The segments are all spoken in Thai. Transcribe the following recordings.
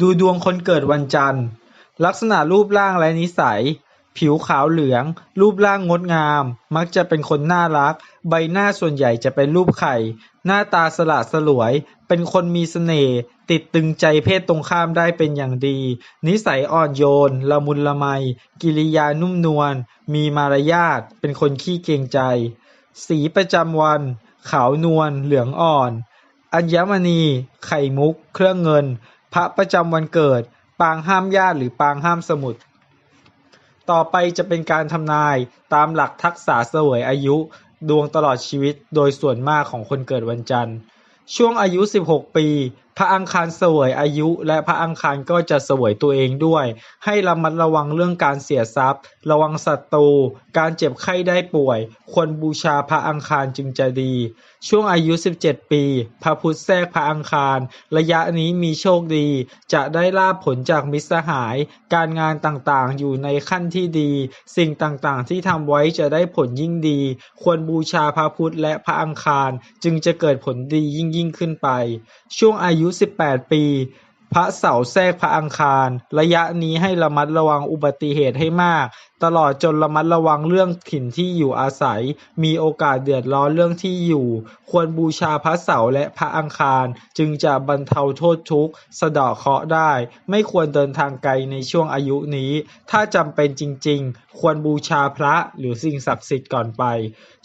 ดูดวงคนเกิดวันจันทร์ ลักษณะรูปร่างและนิสัย ผิวขาวเหลือง รูปร่างงดงาม มักจะเป็นคนน่ารัก ใบหน้าส่วนใหญ่จะเป็นรูปไข่ หน้าตาสละสลวย เป็นคนมีเสน่ห์ ติดตึงใจเพศตรงข้ามได้เป็นอย่างดี นิสัยอ่อนโยน ละมุนละไม กิริยานุ่มนวล มีมารยาท เป็นคนขี้เกรงใจ สีประจำวัน ขาวนวล เหลืองอ่อน อัญมณี ไข่มุก เครื่องเงิน พระประจำวันเกิด ปางห้ามญาติหรือปางห้ามสมุดต่อไปจะเป็นการทำนายตามหลักทักษะเสวยอายุ ดวงตลอดชีวิตโดยส่วนมากของคนเกิดวันจันทร์ ช่วงอายุ 16 ปี พระอังคารเสวยอายุ และพระอังคารก็จะเสวยตัวเองด้วย ให้ระมัดระวังเรื่องการเสียทรัพย์ ระวังศัตรู การเจ็บไข้ได้ป่วย ควรบูชาพระอังคารจึงจะดี ช่วงอายุ 17 ปี พระพุธแทรกพระอังคาร ระยะนี้มีโชคดี จะได้ลาภผลจากมิตรสหาย การงานต่างๆ อยู่ในขั้นที่ดี สิ่งต่างๆ ที่ทำไว้จะได้ผลยิ่งดี ควรบูชาพระพุธและพระอังคาร จึงจะเกิดผลดียิ่งยิ่งขึ้นไป ช่วงอายุายุ18ปี พระเสาร์แทรกพระอังคาร ระยะนี้ให้ระมัดระวังอุบัติเหตุให้มาก ตลอดจนระมัดระวังเรื่องถิ่นที่อยู่อาศัย มีโอกาสเดือดร้อนเรื่องที่อยู่ ควรบูชาพระเสาร์และพระอังคาร จึงจะบรรเทาโทษทุกข์ สะเดาะเคราะห์ได้ ไม่ควรเดินทางไกลในช่วงอายุนี้ ถ้าจำเป็นจริง ๆ ควรบูชาพระหรือสิ่งศักดิ์สิทธิ์ก่อนไป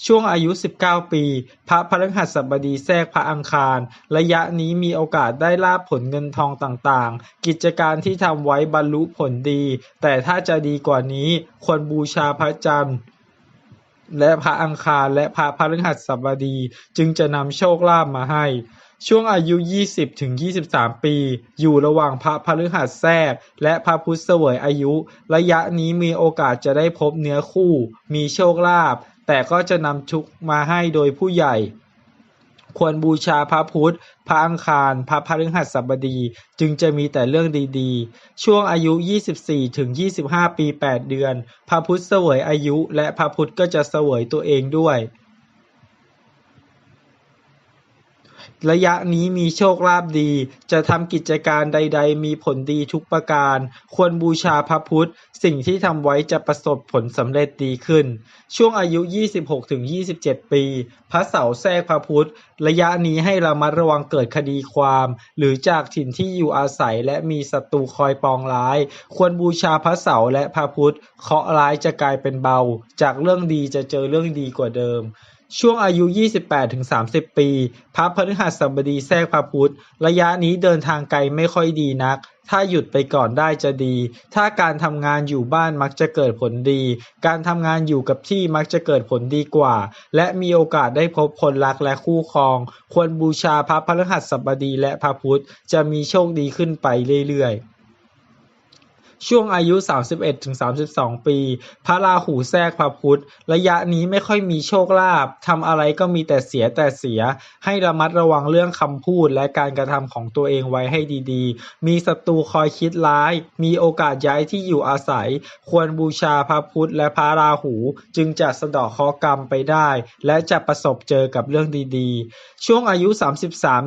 ช่วงอายุ 19 ปี พระพฤหัสบดีแทรกพระอังคาร ระยะนี้มีโอกาสได้ลาภผลเงินทองต่างๆ กิจการที่ทำไว้บรรลุผลดี แต่ถ้าจะดีกว่านี้ควรบูชาพระจันทร์ และพระอังคารและพระพฤหัสบดี จึงจะนำโชคลาภมาให้ ช่วงอายุ 20ถึง23 ปี อยู่ระหว่างพระพฤหัสแทรกและพระพุธเสวยอายุ ระยะนี้มีโอกาสจะได้พบเนื้อคู่ มีโชคลาภแต่ก็จะนำทุกมาให้โดยผู้ใหญ่ ควรบูชาพระพุธ พระอังคาร พระพฤหัสบดี จึงจะมีแต่เรื่องดีๆ ช่วงอายุ 24 ถึง 25 ปี 8 เดือน พระพุธเสวยอายุ และพระพุธก็จะเสวยตัวเองด้วย ระยะนี้มีโชคลาภดี จะทำกิจการใด ๆ มีผลดีทุกประการ ควรบูชาพระพุธสิ่งที่ทำไว้จะประสบผลสำเร็จดีขึ้น ช่วงอายุ 26-27 ปี พระเสาร์แทรกพระพุธระยะนี้ให้ระมัดระวังเกิดคดีความ หรือจากถิ่นที่อยู่อาศัยและมีศัตรูคอยปองร้าย ควรบูชาพระเสาร์และพระพุธเคราะห์ร้ายจะกลายเป็นเบา จากเรื่องดีจะเจอเรื่องดีกว่าเดิม ช่วงอายุ 28-30 ปี พระพฤหัสบดีแทรกพระพุธ ระยะนี้เดินทางไกลไม่ค่อยดีนัก ถ้าหยุดไปก่อนได้จะดี ถ้าการทำงานอยู่บ้านมักจะเกิดผลดี การทำงานอยู่กับที่มักจะเกิดผลดีกว่า และมีโอกาสได้พบคนรักและคู่ครอง ควรบูชาพระพฤหัสบดีและพระพุธ จะมีโชคดีขึ้นไปเรื่อยๆ ช่วงอายุ 31-32 ปี พระราหูแทรกพระพุธ ระยะนี้ไม่ค่อยมีโชคลาภทำอะไรก็มีแต่เสียแต่เสีย ให้ระมัดระวังเรื่องคำพูดและการกระทำของตัวเองไว้ให้ดีๆ มีศัตรูคอยคิดร้าย มีโอกาสย้ายที่อยู่อาศัย ควรบูชาพระพุธและพระราหู จึงจะสะดาะเคราะห์กรรมไปได้ และจะประสบเจอกับเรื่องดีๆ ช่วงอายุ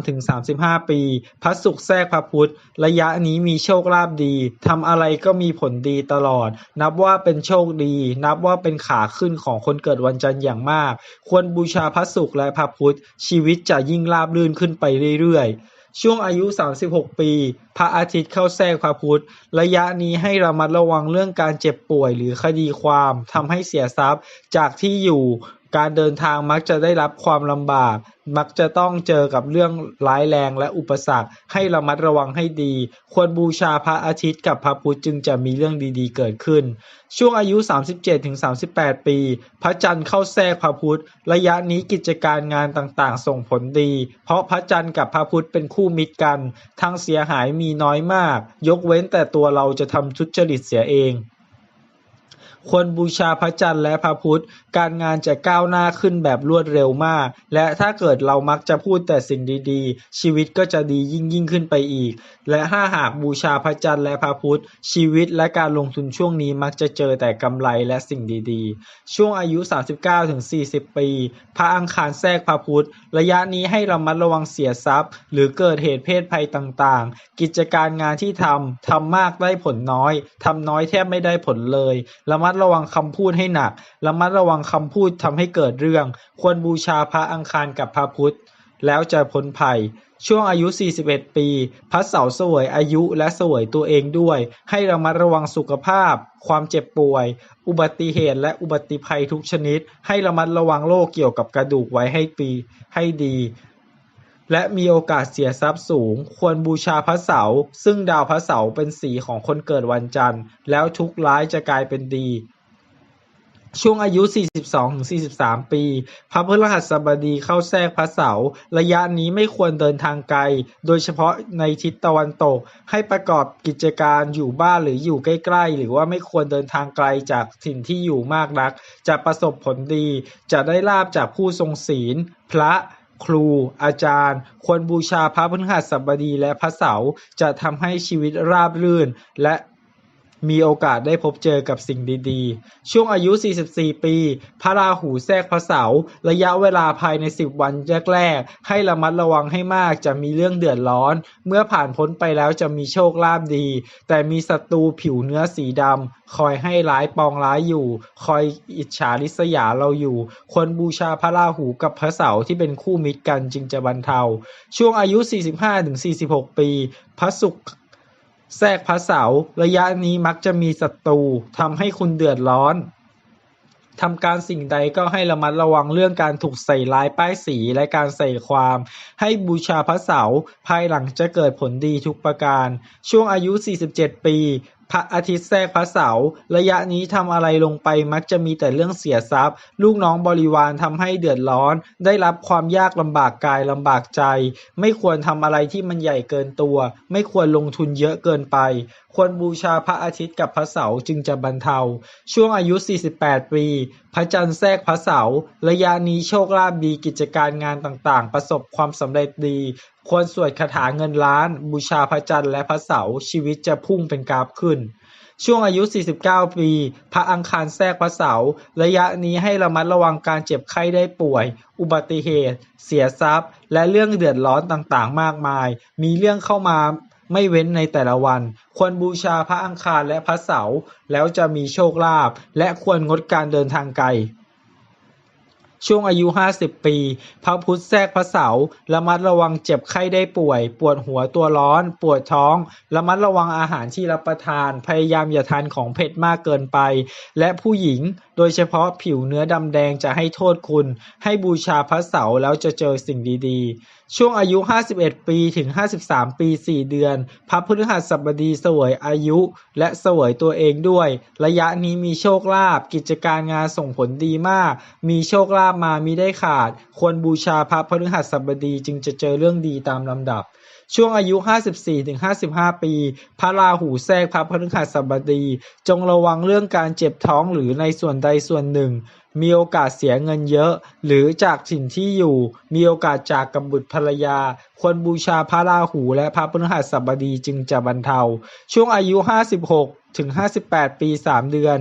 33-35 ปี พระศุกร์แทรกพระพุธ ระยะนี้มีโชคลาภดีทำอะไรก็มีผลดีตลอด นับว่าเป็นโชคดี นับว่าเป็นขาขึ้นของคนเกิดวันจันทร์อย่างมาก ควรบูชาพระศุกร์และพระพุธ ชีวิตจะยิ่งราบรื่นขึ้นไปเรื่อยๆช่วงอายุ 36 ปี พระอาทิตย์เข้าแทรกพระพุธ ระยะนี้ให้ระมัดระวังเรื่องการเจ็บป่วยหรือคดีความทำให้เสียทรัพย์ จากที่อยู่ การเดินทางมักจะได้รับความลำบาก มักจะต้องเจอกับเรื่องร้ายแรงและอุปสรรค ให้ระมัดระวังให้ดี ควรบูชาพระอาทิตย์กับพระพุธจึงจะมีเรื่องดีๆ เกิดขึ้น ช่วงอายุ 37-38 ปี พระจันทร์เข้าแทรกพระพุธ ระยะนี้กิจการงานต่างๆ ส่งผลดี เพราะพระจันทร์กับพระพุธเป็นคู่มิตรกันทางเสียหายมีน้อยมาก ยกเว้นแต่ตัวเราจะทำทุจริตเสียเอง ควรบูชาพระจันทร์และพระพุธ การงานจะก้าวหน้าขึ้นแบบรวดเร็วมาก และถ้าเกิดเรามักจะพูดแต่สิ่งดีๆ ชีวิตก็จะดียิ่งยิ่งขึ้นไปอีก และถ้าหากบูชาพระจันทร์และพระพุธ ชีวิตและการลงทุนช่วงนี้มักจะเจอแต่กำไรและสิ่งดีๆ ช่วงอายุ 39-40 ปี พระอังคารแทรกพระพุธ ระยะนี้ให้ระมัดระวังเสียทรัพย์ หรือเกิดเหตุเพศภัยต่างๆ กิจการงานที่ทำทำมากได้ผลน้อยทำน้อยแทบไม่ได้ผลเลย ระมัดระวังคำพูดให้หนัก ระมัดระวังคำพูดทำให้เกิดเรื่อง ควรบูชาพระอังคารกับพระพุธ แล้วจะพ้นภัย ช่วงอายุ 41 ปี พระเสาร์สวยอายุและสวยตัวเองด้วย ให้ระมัดระวังสุขภาพ ความเจ็บป่วย อุบัติเหตุและอุบัติภัยทุกชนิด ให้ระมัดระวังโรคเกี่ยวกับกระดูกไว้ให้ปีให้ดี และมีโอกาสเสียทรัพย์สูง ควรบูชาพระเสาร์ซึ่งดาวพระเสาร์เป็นสีของคนเกิดวันจันทร์ แล้วทุกร้ายจะกลายเป็นดี ช่วงอายุ 42-43 ปี พระพฤหัสบดีเข้าแทรกพระเสาร์ระยะนี้ไม่ควรเดินทางไกล โดยเฉพาะในทิศตะวันตก ให้ประกอบกิจการอยู่บ้านหรืออยู่ใกล้ๆ หรือว่าไม่ควรเดินทางไกลจากถิ่นที่อยู่มากนัก จะประสบผลดี จะได้ลาบจากผู้ทรงศีล พระ ครู อาจารย์ ควรบูชาพระพฤหัสบดีและพระเสาร์ จะทำให้ชีวิตราบรื่น และ มีโอกาสได้พบเจอกับสิ่งดี ๆ ช่วงอายุ 44 ปี พระราหูแทรกพระเสาร์ระยะเวลาภายใน 10 วันแรกๆ ให้ระมัดระวังให้มากจะมีเรื่องเดือดร้อน เมื่อผ่านพ้นไปแล้วจะมีโชคลาภดี แต่มีศัตรูผิวเนื้อสีดำ คอยให้ร้ายปองร้ายอยู่ คอยอิจฉาริษยาเราอยู่ ควรบูชาพระราหูกับพระเสาร์ที่เป็นคู่มิตรกันจึงจะบรรเทา ช่วงอายุ 45-46 ปี พระศุกร์ แทรกพระเสาร์ระยะนี้มักจะมีศัตรูทำให้คุณเดือดร้อนทำการสิ่งใดก็ให้ระมัดระวังเรื่องการถูกใส่ร้ายป้ายสีและการใส่ความ ให้บูชาพระเสาภายหลังจะเกิดผลดีทุกประการ ช่วงอายุ 47 ปี พระอาทิตย์แทรกพระเสาร์ระยะนี้ทำอะไรลงไปมักจะมีแต่เรื่องเสียทรัพย์ ลูกน้องบริวารทำให้เดือดร้อน ได้รับความยากลำบากกายลำบากใจ ไม่ควรทำอะไรที่มันใหญ่เกินตัว ไม่ควรลงทุนเยอะเกินไป ควรบูชาพระอาทิตย์กับพระเสาร์จึงจะบรรเทา ช่วงอายุ 48 ปี พระจันทร์แทรกพระเสาร์ระยะนี้โชคลาภดีกิจการงานต่างๆ ประสบความสำเร็จดี ควรสวดคาถาเงินล้าน บูชาพระจันทร์และพระเสาร์ชีวิตจะพุ่งเป็นกราฟขึ้น ช่วงอายุ 49 ปี พระอังคารแทรกพระเสาร์ระยะนี้ให้ระมัดระวังการเจ็บไข้ได้ป่วย อุบัติเหตุ เสียทรัพย์ และเรื่องเดือดร้อนต่างๆ มากมาย มีเรื่องเข้ามาไม่เว้นในแต่ละวัน ควรบูชาพระอังคารและพระเสาร์แล้วจะมีโชคลาภและควรงดการเดินทางไกล ช่วงอายุ 50 ปี พระพุธแทรกพระเสาร์ระมัดระวังเจ็บไข้ได้ป่วย ปวดหัวตัวร้อน ปวดท้อง ระมัดระวังอาหารที่รับประทาน พยายามอย่าทานของเผ็ดมากเกินไป และผู้หญิง โดยเฉพาะผิวเนื้อดำแดงจะให้โทษคุณ ให้บูชาพระเสาร์แล้วจะเจอสิ่งดีๆช่วงอายุ 51 ปีถึง 53 ปี 4 เดือน พระพฤหัสบดีเสวยอายุ และเสวยตัวเองด้วย ระยะนี้มีโชคลาภกิจการงานส่งผลดีมาก มีโชคลาภมามีได้ขาด ควรบูชาพระพฤหัสบดีจึงจะเจอเรื่องดีตามลำดับช่วงอายุ 54-55 ปี พระราหูแทรกพระพฤหัสบดี จงระวังเรื่องการเจ็บท้องหรือในส่วนใดส่วนหนึ่ง มีโอกาสเสียเงินเยอะ หรือจากถิ่นที่อยู่ มีโอกาสจากกับบุตรภรรยา ควรบูชาพระราหูและพระพฤหัสบดีจึงจะบรรเทา ช่วงอายุ 56 ถึง 58 ปี 3 เดือน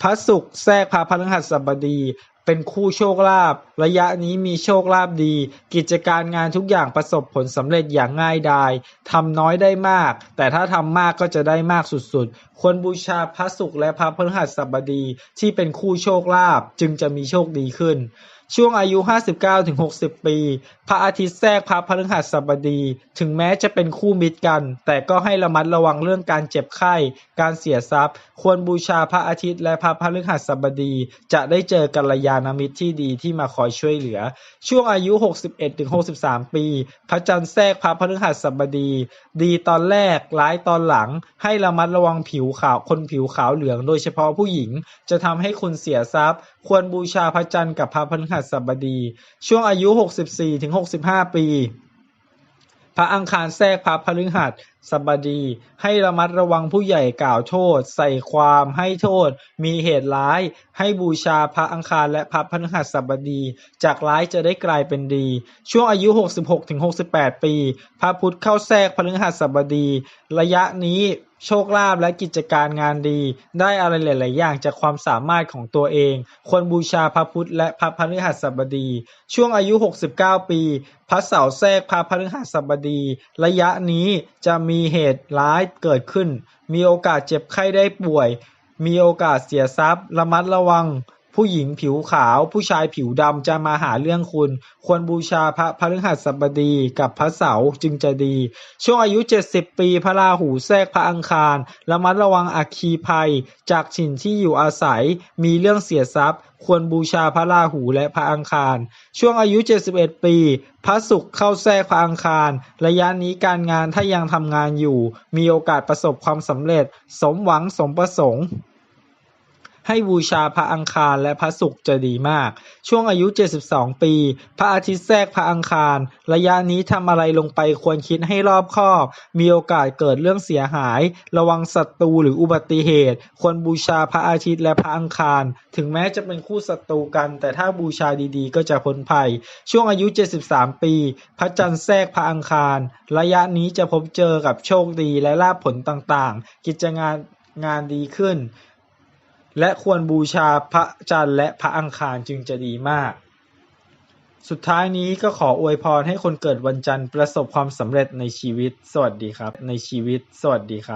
พระศุกร์แทรกพระพฤหัสบดี เป็นคู่โชคลาภระยะนี้มีโชคลาภดี กิจการงานทุกอย่างประสบผลสำเร็จอย่างง่ายดายทำน้อยได้มาก แต่ถ้าทำมากก็จะได้มากสุดๆ ควรบูชาพระศุกร์และพระพฤหัสบดีที่เป็นคู่โชคลาภจึงจะมีโชคดีขึ้น ช่วงอายุ 59-60 ปี พระอาทิตย์แทรกพระพฤหัสบดี ถึงแม้จะเป็นคู่มิตรกัน แต่ก็ให้ระมัดระวังเรื่องการเจ็บไข้ การเสียทรัพย์ ควรบูชาพระอาทิตย์และพระพฤหัสบดี จะได้เจอกัลยาณมิตรที่ดีที่มาคอยช่วยเหลือ ช่วงอายุ 61-63 ปี พระจันทร์แทรกพระพฤหัสบดี ดีตอนแรก ร้ายตอนหลัง ให้ระมัดระวังผิวขาว คนผิวขาวเหลือง โดยเฉพาะผู้หญิง จะทำให้คุณเสียทรัพย์ ควรบูชาพระจันทร์กับพระพฤหัสบดี ช่วงอายุ 64-65ปี พระอังคารแทรกพระพฤหัสบดี ให้ระมัดระวังผู้ใหญ่กล่าวโทษ ใส่ความให้โทษ มีเหตุร้าย ให้บูชาพระอังคารและพระพฤหัสบดี จากร้ายจะได้กลายเป็นดี ช่วงอายุ 66-68 ปี พระพุธเข้าแทรกพฤหัสบดี ระยะนี้ โชคลาภและกิจการงานดี ได้อะไรหลาย ๆ อย่างจากความสามารถของตัวเอง ควรบูชาพระพุทธและพระพฤหัสบดี ช่วงอายุ 69 ปี พระเสาแทรกพระพฤหัสบดี ระยะนี้จะมีเหตุร้ายเกิดขึ้น มีโอกาสเจ็บไข้ได้ป่วย มีโอกาสเสียทรัพย์ ระมัดระวัง ผู้หญิงผิวขาว ผู้ชายผิวดำจะมาหาเรื่องคุณ ควรบูชาพระพฤหัสบดีกับพระเสาร์จึงจะดี ช่วงอายุ 70 ปีพระราหูแทรกพระอังคาร ระมัดระวังอัคคีภัย จากถิ่นที่อยู่อาศัย มีเรื่องเสียทรัพย์ ควรบูชาพระราหูและพระอังคาร ช่วงอายุ 71 ปี พระศุกร์เข้าแทรกพระอังคาร ระยะนี้การงานถ้ายังทำงานอยู่ มีโอกาสประสบความสำเร็จ สมหวังสมประสงค์ ให้บูชาพระอังคารและพระศุกร์จะดีมาก ช่วงอายุ 72 ปี พระอาทิตย์แทรกพระอังคาร ระยะนี้ทำอะไรลงไปควรคิดให้รอบคอบ มีโอกาสเกิดเรื่องเสียหาย ระวังศัตรูหรืออุบัติเหตุ ควรบูชาพระอาทิตย์และพระอังคาร ถึงแม้จะเป็นคู่ศัตรูกัน แต่ถ้าบูชาดีๆ ก็จะพ้นภัย ช่วงอายุ 73 ปี พระจันทร์แทรกพระอังคาร ระยะนี้จะพบเจอกับโชคดีและลาภผลต่างๆ กิจงานงานดีขึ้น และควรบูชาพระจันทร์และพระอังคารจึงจะดีมาก สุดท้ายนี้ก็ขออวยพรให้คนเกิดวันจันทร์ประสบความสำเร็จในชีวิต สวัสดีครับ ในชีวิต สวัสดีครับ